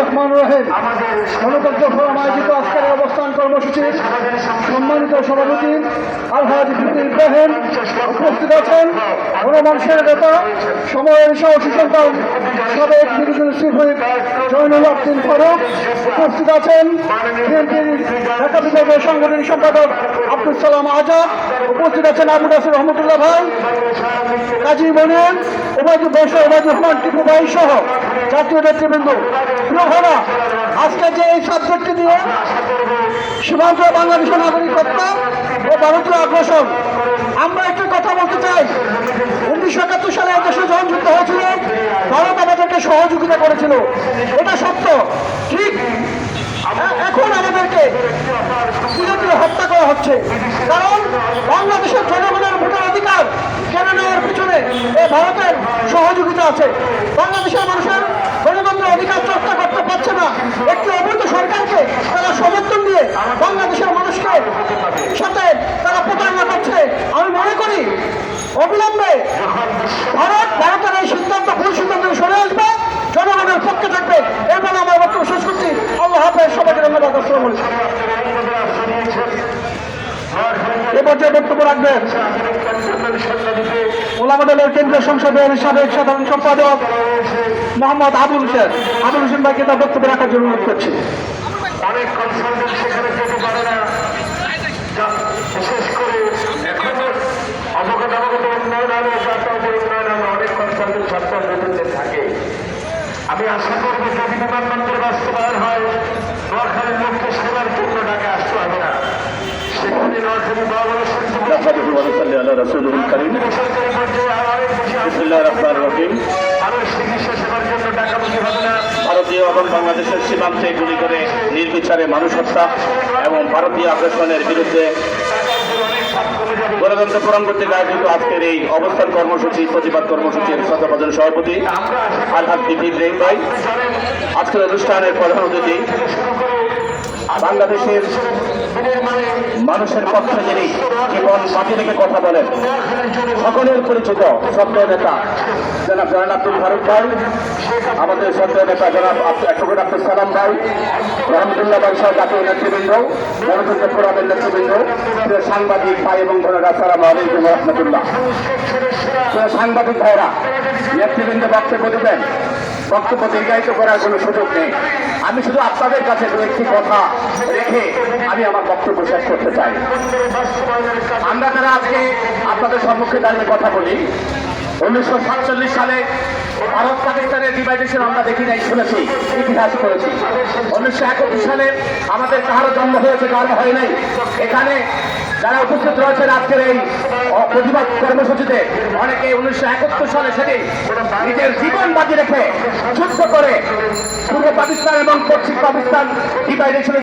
রহমান রহিম। অনুতব্ধ forum আয়োজিত আজকের অবস্থান কর্মসূচি সম্মানিত সভাপতি আলহাজ ইব্রাহিম সময়ের সাহসী সন্তান, সাবেক জয়নুল আব্দিন ফারুক উপস্থিত আছেন ঢাকা বিভাগের সাংগঠনিক সম্পাদক আব্দুল সালাম আজাদ উপস্থিত আছেন আবু নাসির রহমতুল্লাহ ভাই কাজী মনিয়ান ওবায়দুল বসা ওবায়দুর রহমান টিপু ভাই সহ জাতীয় নেতৃবৃন্দ। প্রিয় ভাইরা, আজকে যে এই সাবজেক্টটি দিয়ে সীমান্ত বাংলাদেশের নাগরিকত্ব ও ভারতীয় আগ্রাসন আমরা একটা কথা বলতে চাই। উনিশশো একাত্তর সালে দেশে যখন যুদ্ধ হয়েছিল। ভারত আমাদেরকে সহযোগিতা করেছিল। এটা সত্য। ঠিক। এখন আমাদেরকে ধীরে হত্যা করা হচ্ছে। কারণ বাংলাদেশের জনগণের ভোটার অধিকার কেড়ে নেওয়ার পিছনে এ ভারতের সহযোগিতা আছে। বাংলাদেশের মানুষের গণতন্ত্রের অধিকার চর্চা করতে পারছে না। একটি অবৈধ সরকারকে তারা সমর্থন দিয়ে বাংলাদেশের মানুষকে সাথে তারা প্রতারণা করছে আমি মনে করি অবিলম্বে ভারত ভারতের এই সিদ্ধান্ত ভুল সিদ্ধান্ত থেকে সরে আসবে জনগণের পক্ষে থাকবে এরপরে আমার বক্তব্য শেষ করছি আল্লাহ হাফেজ সবাইকে ধন্যবাদ আসসালামু আলাইকুম পর্যায়ে বক্তব্য রাখবেন ওলামা দলের কেন্দ্রীয় সংসদের সাবেক সাধারণ সম্পাদক মোহাম্মদ আবুল হোসেন। আবুল হোসেন ভাইকে তার বক্তব্য রাখার জন্য অনুরোধ করছি। অবগত অনেক থাকে। আমি আশা করব যদি বিমানবন্দর বাস্তবায়ন হয়। নোয়াখালীর সেবার জন্য ডাকে আসতে হবে না। সেখানে নোয়াখালী বাবা صلى على رسوله الكريم বেসরকারি পর্যায়ে আরো অনেক বেশি بسم الله الرحمن الرحيم আরো চিকিৎসা সেবার জন্য ডাকাডাকি হবে না ভারতীয় এবং বাংলাদেশের সীমান্তে গুলি করে নির্বিচারে মানুষ হত্যা এবং ভারতীয় আগ্রাসনের বিরুদ্ধে গণতন্ত্র প্রণ করতে আয়োজিত আজকের এই অবস্থান কর্মসূচি প্রতিবাদ কর্মসূচির শ্রদ্ধাভাজন সভাপতি আলহাদ বিপিন রেম ভাই আজকের অনুষ্ঠানের প্রধান অতিথি বাংলাদেশের মানুষের পক্ষে যিনি জীবন বাঁচিয়ে রেখে কথা বলেন, সকলের পরিচিত সত্য নেতা জনাব জনাব আব্দুল ফারুক ভাই, আমাদের সত্য নেতা জনাব অ্যাডভোকেট আব্দুল সালাম ভাই, রহমতুল্লাহ ভাই সহ জাতীয় নেতৃবৃন্দ গণতন্ত্র ফোরামের নেতৃবৃন্দ সাংবাদিক ভাই এবং বোনেরা সালাম আলাইকুম রহমতুল্লাহ। সাংবাদিক ভাইরা, নেতৃবৃন্দ বক্তব্য দেবেন। বক্তব্য দীর্ঘায়িত করার কোনো সুযোগ নেই। আমি শুধু আপনাদের কাছে দু একটি কথা রেখে আমি আমার বক্তব্য শেষ করতে চাই। আমরা যারা আজকে আপনাদের সম্মুখে দাঁড়িয়ে কথা বলি উনিশশো সাতচল্লিশ সালে ভারত পাকিস্তানের ডিভাইডেশন আমরা দেখি নাই, শুনেছি, ইতিহাস করেছি উনিশশো একাত্তর সালে আমাদের কারও জন্ম হয়েছে কারও হয় নাই। এখানে যারা উপস্থিত রয়েছেন আজকের এই প্রতিবাদ কর্মসূচিতে, অনেকে উনিশশো একাত্তর সালে সেটি নিজের জীবন বাজি রেখে যুদ্ধ করে পূর্ব পাকিস্তান এবং পশ্চিম পাকিস্তান ডিভাইডেশনের